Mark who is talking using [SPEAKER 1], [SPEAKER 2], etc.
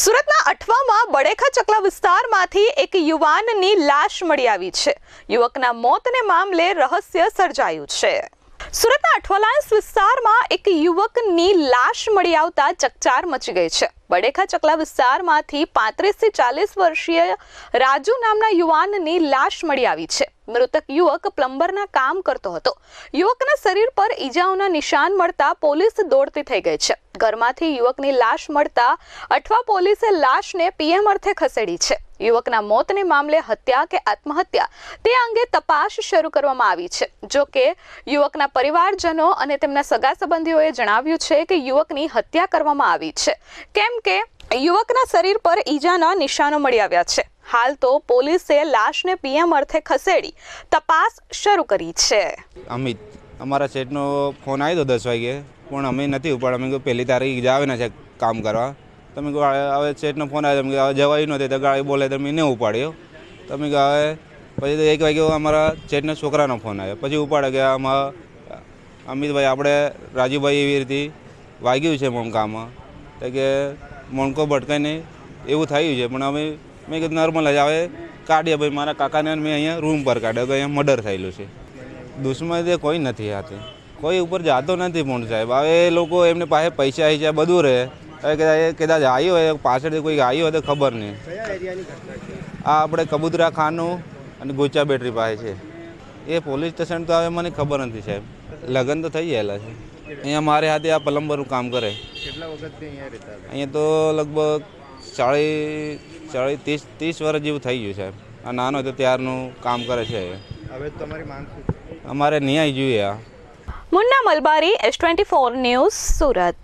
[SPEAKER 1] સુરતના અઠવામાં બડેખા ચકલા વિસ્તારમાંથી એક યુવાનની લાશ મળી આવી છે. યુવકના મોતને મામલે રહસ્ય સર્જાયું છે. સુરતના અઠવાલાયન્સ વિસ્તારમાં એક યુવકની લાશ મળી આવતા ચકચાર મચી ગઈ છે. બડેખા ચકલા વિસ્તારમાંથી પાંત્રીસથી ચાલીસ વર્ષીય રાજુ નામના યુવાનની લાશ મળી આવી છે. મૃતક યુવક પ્લમ્બરના કામ કરતો હતો. યુવકના શરીર પર ઈજાઓના નિશાન મળતા પોલીસ દોડતી થઈ ગઈ છે. ઘરમાંથી યુવકની લાશ મળતા અઠવા પોલીસે લાશને પીએમ અર્થે ખસેડી છે. યુવકના મોતને મામલે હત્યા કે આત્મહત્યા તે અંગે તપાસ શરૂ કરવામાં આવી છે. જો કે, યુવકના પરિવારજનો અને તેમના સગા સંબંધીઓએ જણાવ્યું છે કે યુવકની હત્યા કરવામાં આવી છે. કેમ કે, યુવકના શરીર પર ઈજાના નિશાનો મળી આવ્યા છે. હાલ તો પોલીસે લાશને પીએમ અર્થે ખસેડી તપાસ શરૂ કરી છે.
[SPEAKER 2] અમિત, અમારા સેટનો ફોન આવ્યો હતો દસ વાગે, પણ અમે નથી ઉપાડ અમે પહેલી તારીખ જાવેના છે કામ કરવા. તમે કહો હવે સેટનો ફોન આવ્યો તમે જવાયું નથી. તો ગાડી બોલે, તમે નહીં ઉપાડ્યો. તમે કહો હવે પછી તો એક વાગ્યો અમારા સેટના છોકરાનો ફોન આવ્યો પછી ઉપાડે કે આમાં, અમિતભાઈ, આપણે રાજુભાઈ એવી રીતે વાગ્યું છે મોમકામાં તો કે, મોણકો ભટકાઈને એવું થયું છે, પણ અમે મેં કીધું નોર્મલ જ આવે. કાઢીએ ભાઈ મારા કાકાને મેં અહીંયા રૂમ પર કાઢ્યો. કે અહીંયા મર્ડર થયેલું છે. દુશ્મન તે કોઈ નથી હાથે. કોઈ ઉપર જાતો નથી પણ સાહેબ. હવે એ લોકો એમને પાસે પૈસા આવી છે બધું રહે. હવે કદાચ કદાચ આવ્યો હોય પાછળથી કોઈ આવ્યો હોય તો ખબર નહીં. આ આપણે કબૂતરા ખાનું અને ગોચા બેટરી પાસે છે. એ પોલીસ સ્ટેશન તો હવે મને ખબર નથી સાહેબ. લગ્ન તો થઈ ગયેલા છે. અહીંયા મારે હાથે આ પ્લમ્બરનું કામ કરે.
[SPEAKER 3] કેટલા વખતથી અહીંયા રહેતા
[SPEAKER 2] અહીંયા તો લગભગ ચાળીસ ચાળીસ ત્રીસ ત્રીસ વર્ષ જેવું થઈ ગયું સાહેબ આ નાનો તો ત્યારનું કામ કરે છે.
[SPEAKER 3] હવે તમારી માંગ શું છે?
[SPEAKER 2] અમારે ન્યાય જોઈએ આ.
[SPEAKER 1] Munna Malabari S twenty four news Surat.